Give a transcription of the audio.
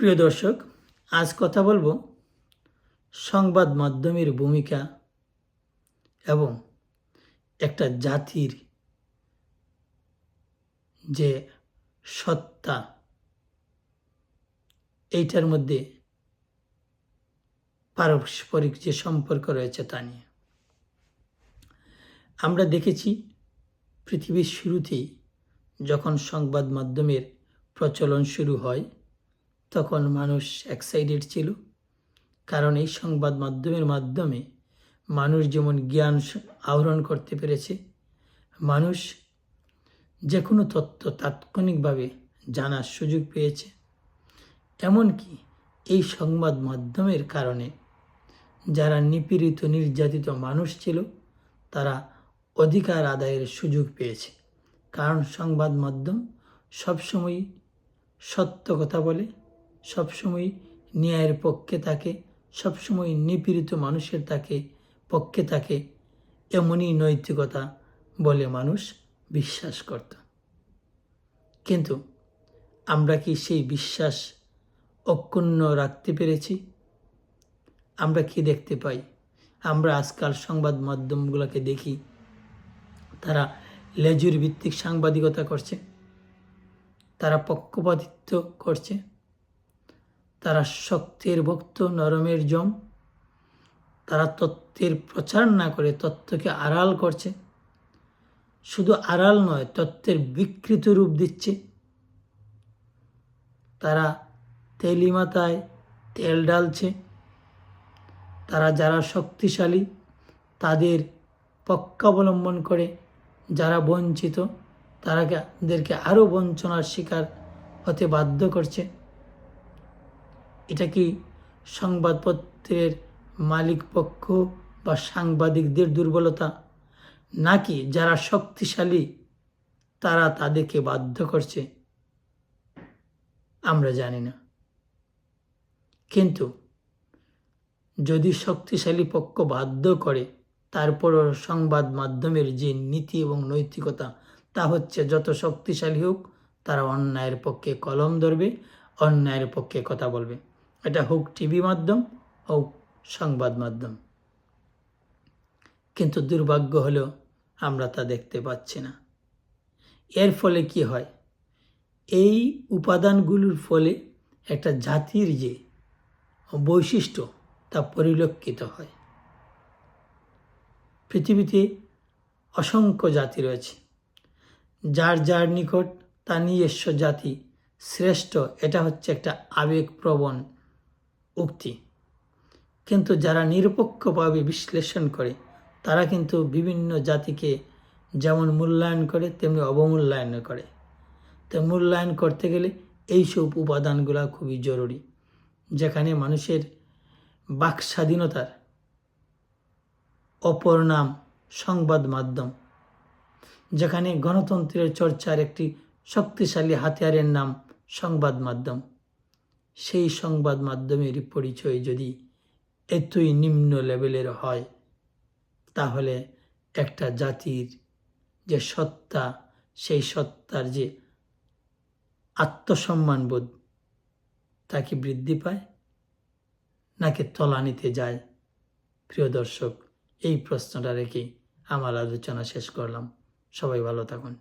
প্রিয় দর্শক, আজ কথা বলব সংবাদ মাধ্যমের ভূমিকা এবং একটা জাতির যে সত্তা, এইটার মধ্যে পারস্পরিক যে সম্পর্ক রয়েছে তা নিয়ে। আমরা দেখেছি পৃথিবীর শুরুতেই যখন সংবাদ মাধ্যমের প্রচলন শুরু হয় তখন মানুষ এক্সাইটেড ছিল, কারণ এই সংবাদ মাধ্যমের মাধ্যমে মানুষ যেমন জ্ঞান আহরণ করতে পেরেছে, মানুষ যে কোনো তথ্য তাৎক্ষণিকভাবে জানার সুযোগ পেয়েছে। এমনকি এই সংবাদ মাধ্যমের কারণে যারা নিপীড়িত, নির্যাতিত মানুষ ছিল, তারা অধিকার আদায়ের সুযোগ পেয়েছে। কারণ সংবাদ মাধ্যম সবসময়ই সত্য কথা বলে সবসময় ন্যায়ের পক্ষে থাকে, সবসময় নিপীড়িত মানুষের তাকে পক্ষে থাকে, এমনই নৈতিকতা বলে মানুষ বিশ্বাস করত। কিন্তু আমরা কি সেই বিশ্বাস অক্ষুণ্ণ রাখতে পেরেছি? আমরা কি দেখতে পাই? আমরা আজকাল সংবাদ মাধ্যমগুলোকে দেখি, তারা লেজুর ভিত্তিক সাংবাদিকতা করছে, তারা পক্ষপাতিত্ব করছে তারা শক্তের ভক্ত, নরমের জম। তারা তত্ত্বের প্রচার না করে তত্ত্বকে আড়াল করছে। শুধু আড়াল নয়, তত্ত্বের বিকৃত রূপ দিচ্ছে। তারা তেলিমাতায় তেল ডালছে তারা যারা শক্তিশালী, তাদের পক্ষাবলম্বন করে যারা বঞ্চিত তারা তাদেরকে আরও বঞ্চনার শিকার হতে বাধ্য করছে। এটা কি সংবাদপত্রের মালিক পক্ষ বা সাংবাদিকদের দুর্বলতা? নাকি যারা শক্তিশালী, তারা তাদেরকে বাধ্য করছে? আমরা জানি না। কিন্তু যদি শক্তিশালী পক্ষ বাধ্য করে, তারপরও সংবাদ মাধ্যমের যে নীতি এবং নৈতিকতা, তা হচ্ছে যত শক্তিশালী হোক, তারা অন্যায়ের পক্ষে কলম ধরবে, অন্যায়ের পক্ষে কথা বলবে। এটা হোক টিভি মাধ্যম, হোক সংবাদ মাধ্যম। কিন্তু দুর্ভাগ্য হলেও আমরা তা দেখতে পাচ্ছি না। এর ফলে কি হয়? এই উপাদানগুলোর ফলে একটা জাতির যে বৈশিষ্ট্য, তা পরিলক্ষিত হয়। পৃথিবীতে অসংখ্য জাতি রয়েছে। যার যার নিকট তার নিজস্ব জাতি শ্রেষ্ঠ, এটা হচ্ছে একটা আবেগপ্রবণ উক্তি। কিন্তু যারা নিরপেক্ষভাবে বিশ্লেষণ করে, তারা কিন্তু বিভিন্ন জাতিকে যেমন মূল্যায়ন করে, তেমনি অবমূল্যায়ন করে। তো মূল্যায়ন করতে গেলে এইসব উপাদানগুলো খুবই জরুরি, যেখানে মানুষের বাক স্বাধীনতার অপর নাম সংবাদ মাধ্যম, যেখানে গণতন্ত্রের চর্চার একটি শক্তিশালী হাতিয়ারের নাম সংবাদ মাধ্যম। সেই সংবাদ মাধ্যমের পরিচয় যদি এতই নিম্ন লেভেলের হয়, তাহলে একটা জাতির যে সত্তা, সেই সত্তার যে আত্মসম্মানবোধ তা কি বৃদ্ধি পায়? নাকি তলানিতে যায়? প্রিয় দর্শক, এই প্রশ্নটা রেখে আমার আলোচনা শেষ করলাম। সবাই ভালো থাকুন।